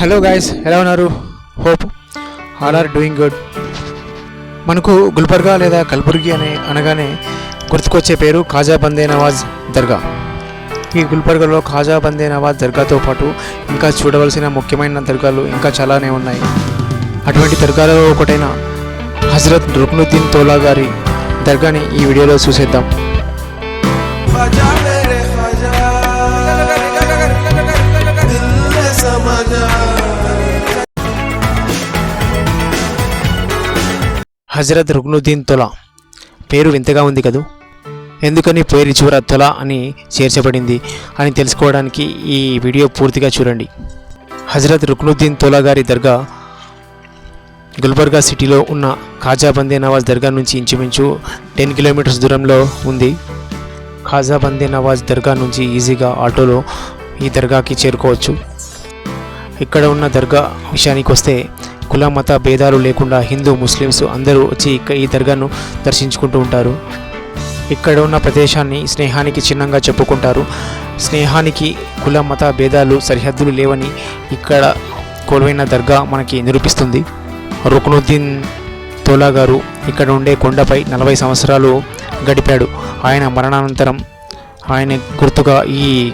Hello guys ఎలా ఉన్నారు? Hope all are doing good మనకు గుల్బర్గా లేదా కల్బుర్గి అనే అనగానే గుర్తుకొచ్చే పేరు ఖాజా బందే నవాజ్ దర్గా. ఈ గుల్బర్గాలో ఖాజా బందే నవాజ్ దర్గాతో పాటు ఇంకా చూడవలసిన ముఖ్యమైన దర్గాలు ఇంకా చాలానే ఉన్నాయి. అటువంటి దర్గాలలో ఒకటైన హజరత్ రుక్నుద్దీన్ తోలా గారి దర్గాని ఈ వీడియోలో చూసేద్దాం. హజరత్ రుక్నుద్దీన్ తొలా పేరు వింతగా ఉంది కదూ? ఎందుకని పేరు చివర తొల అని చేర్చబడింది అని తెలుసుకోవడానికి ఈ వీడియో పూర్తిగా చూడండి. హజరత్ రుక్నుద్దీన్ తొలా గారి దర్గా గుల్బర్గా సిటీలో ఉన్న ఖాజాబందే నవాజ్ దర్గా నుంచి ఇంచుమించు టెన్ కిలోమీటర్స్ దూరంలో ఉంది. ఖాజాబందే నవాజ్ దర్గా నుంచి ఈజీగా ఆటోలో ఈ దర్గాకి చేరుకోవచ్చు. ఇక్కడ ఉన్న దర్గా విషయానికి వస్తే కుల మత భేదాలు లేకుండా హిందూ ముస్లిమ్స్ అందరూ వచ్చి ఈ దర్గాను దర్శించుకుంటూ ఉంటారు. ఇక్కడ ఉన్న ప్రదేశాన్ని స్నేహానికి చిహ్నంగా చెప్పుకుంటారు. స్నేహానికి కుల మత భేదాలు సరిహద్దులు లేవని ఇక్కడ కొలువైన దర్గా మనకి నిరూపిస్తుంది. రుక్నుద్దీన్ తోలా గారు ఇక్కడ ఉండే కొండపై నలభై సంవత్సరాలు గడిపాడు. ఆయన మరణానంతరం ఆయన గుర్తుగా ఈ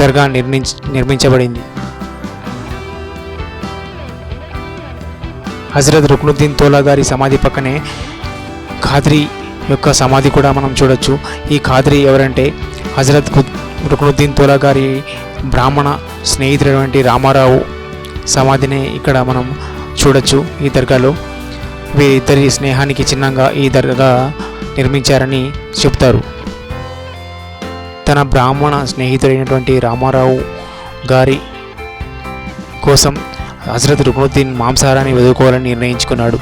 దర్గా నిర్మించ నిర్మించబడింది. హజరత్ రుక్నుద్దీన్ తోలా గారి సమాధి పక్కనే ఖాద్రీ యొక్క సమాధి కూడా మనం చూడొచ్చు. ఈ ఖాద్రి ఎవరంటే హజరత్ రుక్నుద్దీన్ తోలా గారి బ్రాహ్మణ స్నేహితుడైనటువంటి రామారావు సమాధిని ఇక్కడ మనం చూడొచ్చు ఈ దర్గాలో. వీరిద్దరి స్నేహానికి చిహ్నంగా ఈ దర్గా నిర్మించారని చెప్తారు. తన బ్రాహ్మణ స్నేహితుడైనటువంటి రామారావు గారి కోసం హజరత్ రుక్నుద్దీన్ మాంసాహారాన్ని వదులుకోవాలని నిర్ణయించుకున్నాడు.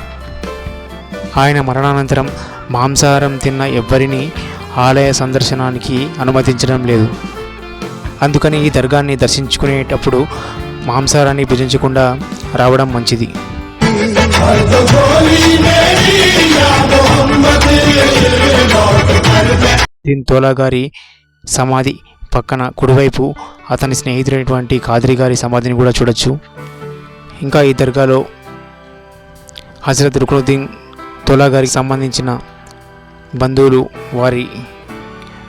ఆయన మరణానంతరం మాంసాహారం తిన్న ఎవ్వరిని ఆలయ సందర్శనానికి అనుమతించడం లేదు. అందుకని ఈ దర్గాన్ని దర్శించుకునేటప్పుడు మాంసాహారాన్ని భుజించకుండా రావడం మంచిది. దీంతోలా గారి సమాధి పక్కన కుడివైపు అతని స్నేహితుడైనటువంటి కాదిరి గారి సమాధిని కూడా చూడొచ్చు. ఇంకా ఈ దర్గాలో హజరత్ రుక్నుద్దీన్ తోలా గారికి సంబంధించిన బంధువులు వారి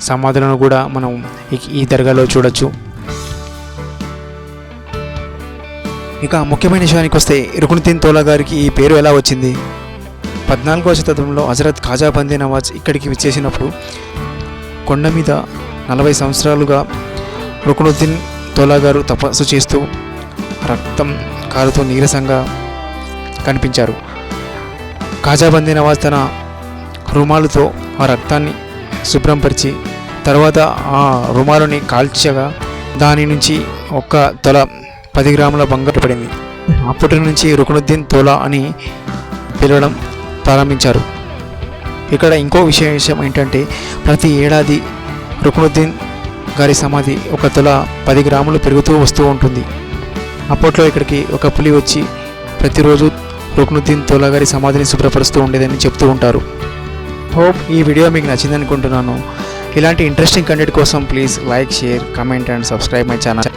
సమాధులను కూడా మనం ఈ- దర్గాలో చూడొచ్చు. ఇక ముఖ్యమైన విషయానికి వస్తే రుక్నుద్దీన్ తోలా గారికి ఈ పేరు ఎలా వచ్చింది? పద్నాలుగవ శతాబ్దంలో హజరత్ ఖాజా బందీ నవాజ్ ఇక్కడికి విచ్చేసినప్పుడు కొండ మీద నలభై సంవత్సరాలుగా రుక్నుద్దీన్ తోలా గారు తపస్సు చేస్తూ రక్తం కారుతో నీరసంగా కనిపించారు. కాజాబందీ నవాజ్ తన రుమాలుతో ఆ రక్తాన్ని శుభ్రంపరిచి తర్వాత ఆ రుమాలుని కాల్చగా దాని నుంచి ఒక్క తొల పది గ్రాముల బంగారు పడింది. అప్పటి నుంచి రుకునుద్దీన్ తోలా అని పిలవడం ప్రారంభించారు. ఇక్కడ ఇంకో విషయం విషయం ఏంటంటే ప్రతి ఏడాది రుకునుద్దీన్ గారి సమాధి ఒక తొల పది గ్రాములు పెరుగుతూ వస్తూ ఉంటుంది. అప్పట్లో ఇక్కడికి ఒక పులి వచ్చి ప్రతిరోజు రుక్నుద్దీన్ తోలా గారి సమాధిని శుభ్రపరుస్తూ ఉండేదని చెప్తూ ఉంటారు. హోప్ ఈ వీడియో మీకు నచ్చింది అనుకుంటున్నాను ఇలాంటి ఇంట్రెస్టింగ్ కంటెంట్ కోసం please like share comment and subscribe my channel